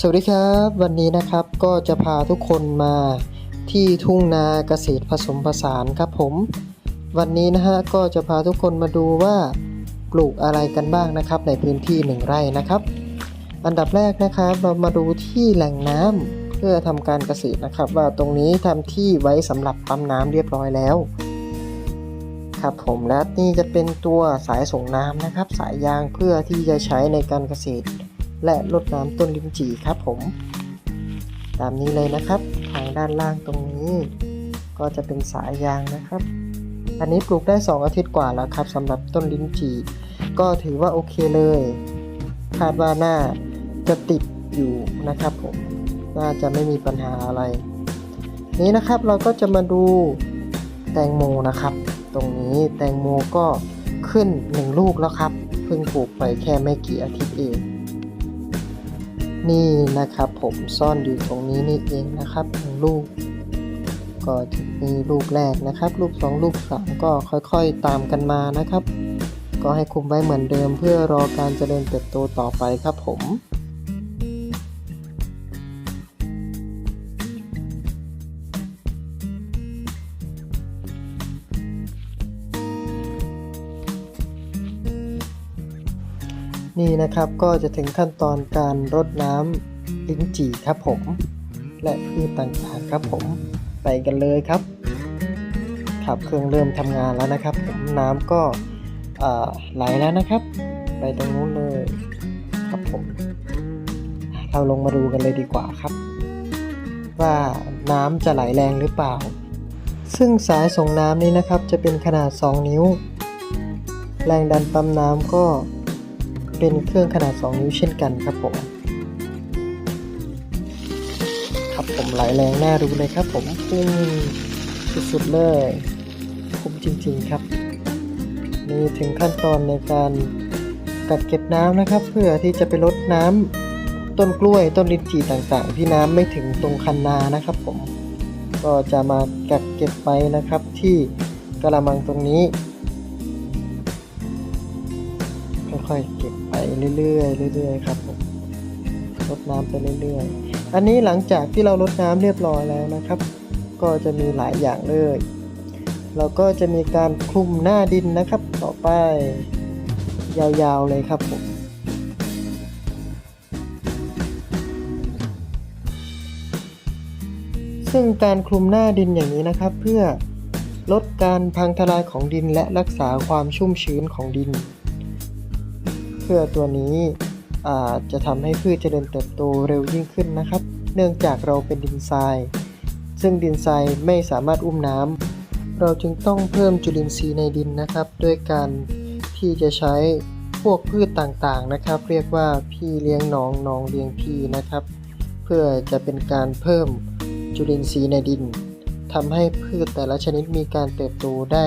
สวัสดีครับ วันนี้นะครับก็จะพาทุกคนมาที่ทุ่งนาเกษตรผสมผสานครับผม วันนี้นะฮะก็จะพาทุกคนมาดูว่าปลูกอะไรกันบ้างนะครับ ในพื้นที่หนึ่งไร่นะครับ อันดับแรกนะครับเรามาดูที่แหล่งน้ำเพื่อทำการเกษตรนะครับ ว่าตรงนี้ทำที่ไว้สำหรับปั๊มน้ำเรียบร้อยแล้วครับผมและนี่จะเป็นตัวสายส่งน้ำนะครับ สายยางเพื่อที่จะใช้ในการเกษตร และรดน้ำต้นลิ้นจี่ครับผม ตามนี้เลยนะครับ ทางด้านล่างตรงนี้ ก็จะเป็นสายยางนะครับ อันนี้ปลูกได้ 2 อาทิตย์กว่าแล้วครับสำหรับต้นลิ้นจี่ก็ถือว่าโอเคเลย คาดว่าน่าจะติดอยู่นะครับผมน่าจะไม่มีปัญหาอะไร นี้นะครับเราก็จะมาดูแตงโมนะครับ ตรงนี้แตงโมก็ขึ้นหนึ่งลูกแล้วครับ เพิ่งปลูกไปแค่ไม่กี่อาทิตย์เอง นี่นะครับผมซ่อนอยู่ตรงนี้นี่เองนะครับหนึ่งลูก ก็จะมีลูกแรกนะครับ ลูกสองลูกสามก็ค่อยๆตามกันมานะครับ ก็ให้คุมไว้เหมือนเดิมเพื่อรอการเจริญเติบโตต่อไปครับผม นี่นะครับก็จะถึงขั้นตอนการรดน้ำลิ้นจี่ครับผม และพืชต่างๆครับผมไปกันเลยครับครับเครื่องเริ่มทำงานแล้วนะครับ ผมน้ำก็ไหลแล้วนะครับ ไปตรงนู้นเลยครับผมเราลงมาดูกันเลยดีกว่าครับ ว่าน้ำจะไหลแรงหรือเปล่า ซึ่งสายส่งน้ำนี้นะครับจะเป็นขนาด 2 นิ้ว แรงดันปั๊มน้ำก็ เป็นเครื่องขนาด 2 นิ้วเช่นกันครับผม ครับผมไหลแรงน่าดูเลยครับผมพุ่งสุดๆเลยคุ้มจริงๆครับ นี่ถึงขั้นตอนในการกักเก็บน้ำนะครับ เพื่อที่จะไปลดน้ำต้นกล้วยต้นลิ้นจี่ต่างๆ ที่น้ำไม่ถึงตรงคันนานะครับผมก็จะมากักเก็บไว้นะครับที่กระมังตรงนี้ ค่อยๆเก็บไปเรื่อยๆเรื่อยๆครับผมรดน้ำไปเรื่อยๆ อันนี้หลังจากที่เรารดน้ำเรียบร้อยแล้วนะครับ ก็จะมีหลายอย่างเลย เราก็จะมีการคลุมหน้าดินนะครับ ต่อไปยาวๆเลยครับผมซึ่งการคลุมหน้าดินอย่างนี้นะครับ เพื่อลดการพังทลายของดินและรักษาความชุ่มชื้นของดิน เพื่อตัวนี้จจะทำให้พืชเจริญเติบโตเร็วยิ่งขึ้นนะครับ เนื่องจากเราเป็นดินทราย ซึ่งดินทรายไม่สามารถอุ้มน้ำเราจึงต้องเพิ่มจุลินทรีย์ในดินนะครับ ด้วยการที่จะใช้พวกพืชต่างๆนะครับ เรียกว่าพี่เลี้ยงน้องน้องเลี้ยงพี่นะครับ เพื่อจะเป็นการเพิ่มจุลินทรีย์ในดินทำให้พืชแต่ละชนิดมีการเติบโตได้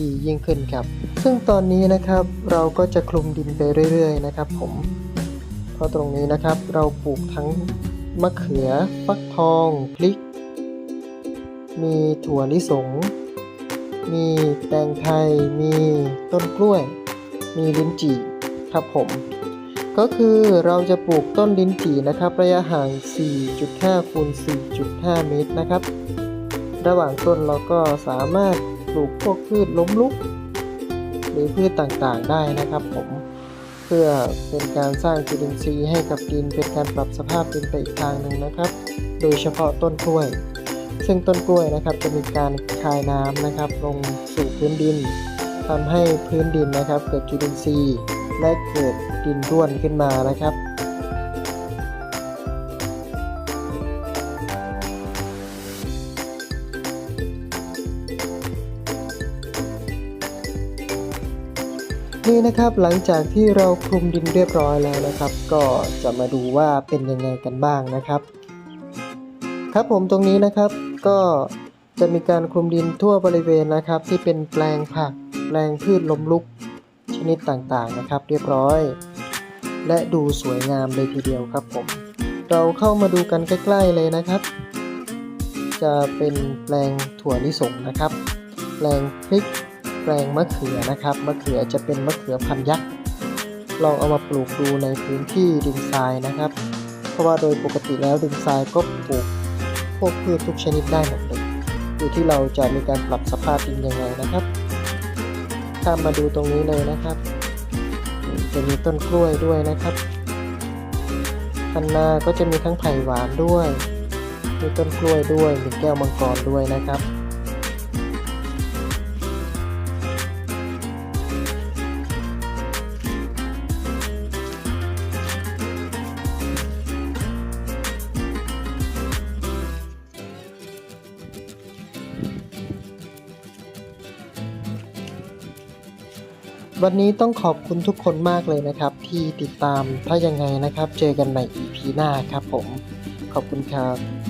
ดียิ่งขึ้นครับ ซึ่งตอนนี้นะครับเราก็จะคลุมดินไปเรื่อย ๆ นะครับ ผมเพราะตรงนี้นะครับเราปลูกทั้งมะเขือฟักทองพริก มีถั่วลิสง มีแตงไทย มีต้นกล้วย มีลิ้นจี่ครับผม ก็คือเราจะปลูกต้นลิ้นจี่นะครับ ระยะห่าง 4.5คูณ4.5 เมตรนะครับ ระหว่างต้นเราก็สามารถ ปลูกพวกพืชล้มลุก หรือพืชต่างๆได้นะครับผมเพื่อเป็นการสร้างจุลินทรีย์ให้กับดินเป็นการปรับสภาพดินไปอีกทางหนึ่งนะครับ โดยเฉพาะต้นกล้วย ซึ่งต้นกล้วยนะครับจะมีการคายน้ำนะครับ ลงสู่พื้นดินทำให้พื้นดินนะครับ เกิดจุลินทรีย์และเกิดดินร่วนขึ้นมานะครับ นี่นะครับหลังจากที่เราคลุมดินเรียบร้อยแล้วนะครับ ก็จะมาดูว่าเป็นยังไงกันบ้างนะครับ ครับผมตรงนี้นะครับก็จะมีการคลุมดินทั่วบริเวณนะครับ ที่เป็นแปลงผักแปลงพืชล้มลุกชนิดต่างๆนะครับ เรียบร้อย และดูสวยงามเลยทีเดียวครับผม เราเข้ามาดูกันใกล้ ๆเลยนะครับ จะเป็นแปลงถั่วลิสงนะครับ แปลงพริก แปลงมะเขือนะครับมะเขือจะเป็นมะเขือพันยักษ์ลองเอามาปลูกดูในพื้นที่ดินทรายนะครับ เพราะว่าโดยปกติแล้วดินทรายก็ปลูกพวกพืชทุกชนิดได้หมดเลยอยู่ที่เราจะมีการปรับสภาพดินยังไงนะครับถ้ามาดูตรงนี้เลยนะครับจะมีต้นกล้วยด้วยนะครับข้างหน้าก็จะมีทั้งไผ่หวานด้วย มีต้นกล้วยด้วย มีแก้วมังกรด้วยนะครับ วันนี้ต้องขอบคุณทุกคนมากเลยนะครับ ที่ติดตามถ้ายังไงนะครับ เจอกันใหม่ EP หน้าครับผม ขอบคุณครับ